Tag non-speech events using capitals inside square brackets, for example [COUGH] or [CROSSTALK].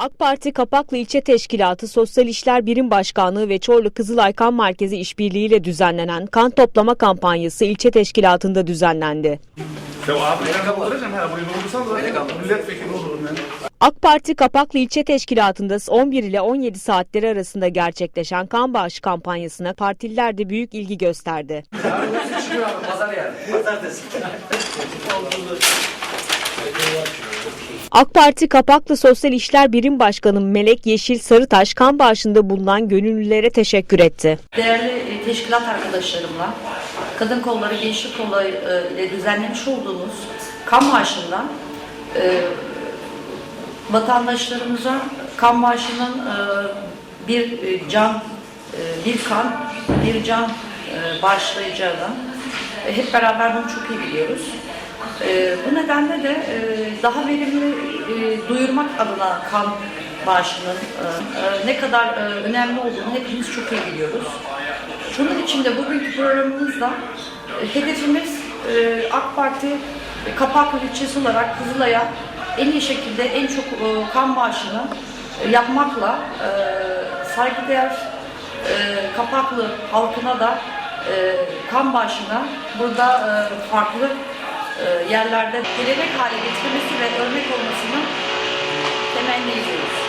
AK Parti Kapaklı İlçe Teşkilatı Sosyal İşler Birim Başkanlığı ve Çorlu Kızılay Kan Merkezi işbirliğiyle düzenlenen kan toplama kampanyası ilçe teşkilatında düzenlendi. Ya abi da milletvekili olurum yani. AK Parti Kapaklı İlçe Teşkilatı'nda 11 ile 17 saatleri arasında gerçekleşen kan bağışı kampanyasına partililer de büyük ilgi gösterdi. [LAUGHS] AK Parti Kapaklı Sosyal İşler Birim Başkanı Melek Yeşil Sarıtaş kan bağışında bulunan gönüllülere teşekkür etti. Değerli e, teşkilat arkadaşlarımla Kadın Kolları Gençlik Kolları e, ile düzenlemiş olduğumuz kan marşından e, vatandaşlarımıza kan marşının e, bir can, bir kan, bir can e, bağışlayacağını hep beraber bunu çok iyi biliyoruz. E, bu nedenle de e, daha verimli e, duyurmak adına kan bağışının e, ne kadar önemli olduğunu hepimiz çok iyi biliyoruz. Şunun için de bugünkü programımızda hedefimiz AK Parti Kapaklı ilçesi olarak Kızılay'a en iyi şekilde en çok kan bağışını yapmakla saygıdeğer Kapaklı halkına da kan bağışına burada farklı yerlerde gelenek hale getirmesi ve örnek olmasını temenni ediyoruz.